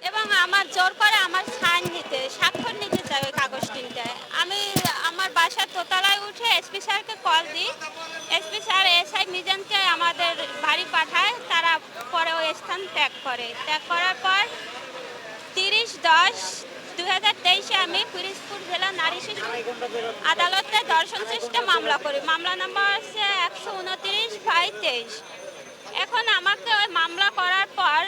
এবং আমার জোর করে আমার সাইন নিতে, স্বাক্ষর নিতে চাই ওই কাগজ তিনটায়। আমি আমার বাসার দোতলায় উঠে এসপি স্যারকে কল দিই। এসপি স্যার এসআই মিজানকে আমাদের বাড়ি পাঠায়, তারা পরে ওই স্থান ত্যাগ করে। ত্যাগ করার পর তিরিশ দশ দু হাজার তেইশে আমি পিরিজপুর জেলা নারী শিশু আদালতে দর্শন চেষ্টা মামলা করি। মামলা নাম্বার হচ্ছে একশো উনত্রিশ বাই তেইশ। এখন আমাকে ওই মামলা করার পর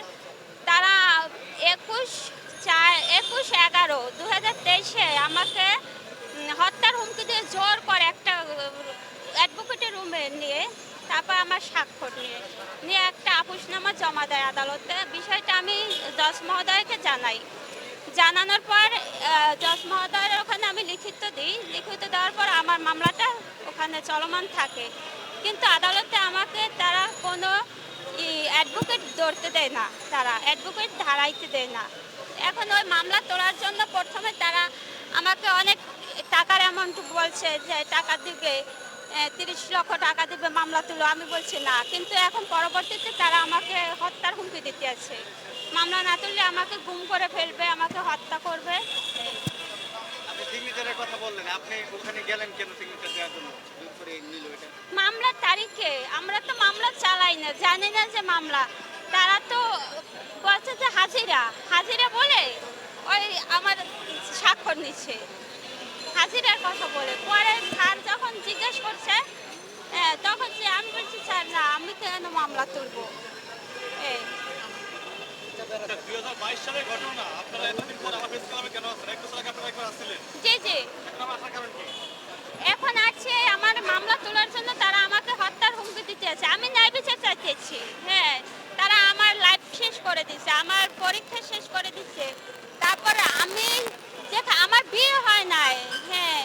চার একুশ এগারো দু হাজার তেইশে আমাকে হত্যার হুমকি দিয়ে জোর করে একটা অ্যাডভোকেটের রুমে নিয়ে, তারপর আমার স্বাক্ষর নিয়ে নিয়ে একটা আপুসনামা জমা দেয় আদালতে। বিষয়টা আমি জজ মহোদয়কে জানাই। জানানোর পর জজ মহোদয়ের ওখানে আমি লিখিত দিই। লিখিত দেওয়ার পর আমার মামলাটা ওখানে চলমান থাকে। কিন্তু আদালতে আমাকে তারা কোনো অ্যাডভোকেট ধরতে দেয় না। তারা অ্যাডভোকেট ধারাইতে দেয় না। এখন ওই মামলা তোলার জন্য প্রথমে তারা আমাকে অনেক টাকার অ্যামাউন্ট বলছে যে টাকা দিবে তিরিশ লক্ষ টাকা দিবে মামলা তুলো। আমি বলছি না। কিন্তু এখন পরবর্তীতে তারা আমাকে হত্যার হুমকি দিতে আছে। মামলা না তুললে আমাকে গুম করে ফেলবে আমাকে হত্যা করবে। সিগনেচারের কথা বললেন আপনি ওখানে গেলেন কেন সিগনেচার দেওয়ার জন্য? জোর করে নিল এটা। মামলার তারিখে আমরা তো মামলা চালাই না জানি না যে মামলা। তারা তো বলছে যে হাজিরা। হাজিরা বলে ওই আমার স্বাক্ষর নিচ্ছে। হাজিরার কথা বলে। পরে স্যার যখন জিজ্ঞেস করছে তখন যে আমি বলছি স্যার না আমি কেন মামলা তুলবো? এই জি জি। এখন আছে আমার মামলা তোলার জন্য তারা আমাকে হত্যার হুমকি দিতে আছে আমি ন্যায় বিচার চাইতেছি হ্যাঁ তারা আমার লাইফ শেষ করে দিচ্ছে আমার পরীক্ষা শেষ করে দিচ্ছে তারপরে আমি যে আমার বিয়ে হয় নাই হ্যাঁ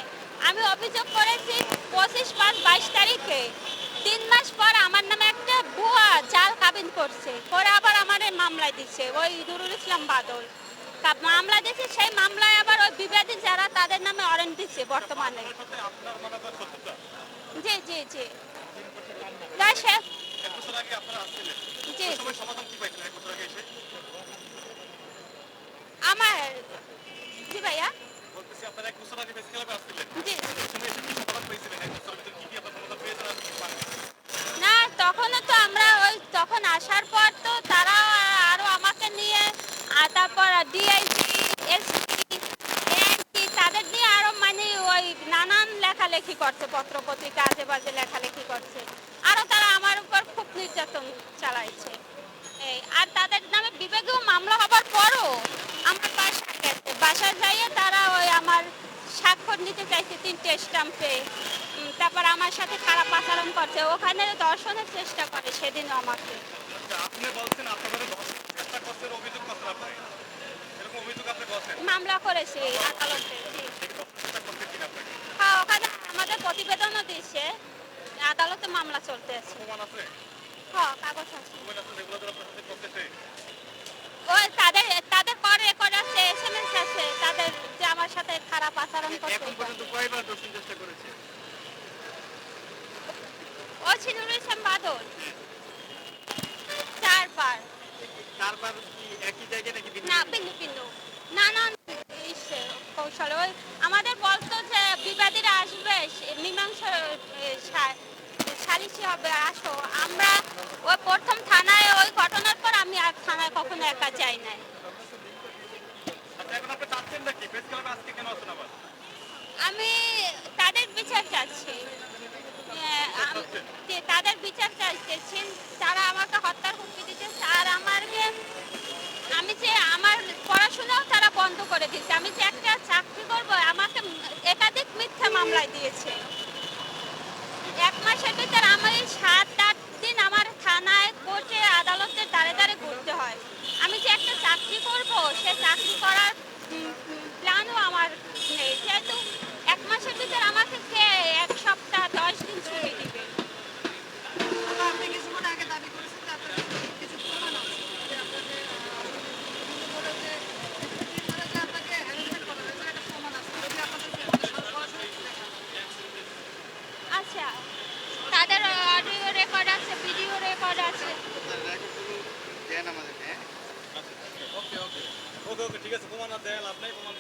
আমি অভিযোগ করেছি পঁচিশ পাঁচ বাইশ তারিখে। তিন মাস পর আমার নামে একটা ভুয়া জাল কাবিন করছে। পরে আবার আমার মামলায় দিচ্ছে ওই নুরুল ইসলাম বাদল। মামলা দিচ্ছে সেই মামলায় আবার ওই বিবাদী যারা তাদের নামে অরেন্ট দিচ্ছে বর্তমানে। মনে জি জি। জি আমার জি ভাইয়া? বলতেছি আপনারা এক বছর আগে জি ওই সময় এসে কি সমাধান পেয়েছিলেন এক বছরের ভিতরে কি কি আপনার সমাধান পেয়েছেন আর কি পাননি? না তখনও তো আমরা ওই তখন আসার পর তো তারা আরও আমাকে নিয়ে তারপর ডিআইজি এসপি তাদের নিয়ে আরও মানে ওই নানান লেখালেখি করছে পত্র পত্রিকা আজে বাজে লেখালেখি করছে। আরও তারা আমার উপর খুব নির্যাতন চালাইছে। এই আর তাদের নামে বিবেকেও মামলা হবার পরও আমার বাসা গেছে। বাসা যাইয়ে তারা ওই আমার স্বাক্ষর নিতে চাইছে তিনটে স্টাম্পে উম, তারপর আমার সাথে খারাপ আচরণ করছে। ওখানে দর্শনের চেষ্টা করে সেদিনও আমাকে। আচ্ছা, আপনি বলছেন আপনাদের চেষ্টা করছেন অভিযোগ করছেন আপনি এরকম অভিযোগ আপনি করছেন। মামলা করেছি আদালতে হ্যাঁ ওখানে আমাদের প্রতিবেদনও দিচ্ছে। আদালতে মামলা চলতে আছে? হ্যাঁ কাগজ আছে। ওই তাদের তাদের রেকর্ড আছে এসএমএস আছে। তাদের যে আমার সাথে খারাপ আচরণ করছে এখন পর্যন্ত কয়বার ধর্ষণ চেষ্টা করেছে ইসলাম বাদল চারবার। চারবার কি একই জায়গায় নাকি না ভিন্ন? ভিন্ন। নানান কৌশল। ওই আমাদের বলতো যে বিবাদীরা আসবে সে- মীমাংস এ, হবে আসো। আমরা ওই প্রথম থানায় ওই ঘটনার পর আমি আর থানায় কখনো একা যাই নাই। আচ্ছা আমি তাদের বিচার চাচ্ছি হ্যাঁ, আম- যে তাদের বিচার চাইতেছি তারা আমাকে হত্যার হুমকি দিতেছে আর আমাকে আমি যে আমার পড়াশোনাও তারা বন্ধ করে দিয়েছে আমি যে একটা চাকরি করব, আমাকে একাধিক মিথ্যা মামলায় দিয়েছে। এক মাসের ভিতরে আমার এই সাত ওকে ওকে ঠিক আছে প্রমাণ দেয় লাভ নাই প্রমাণ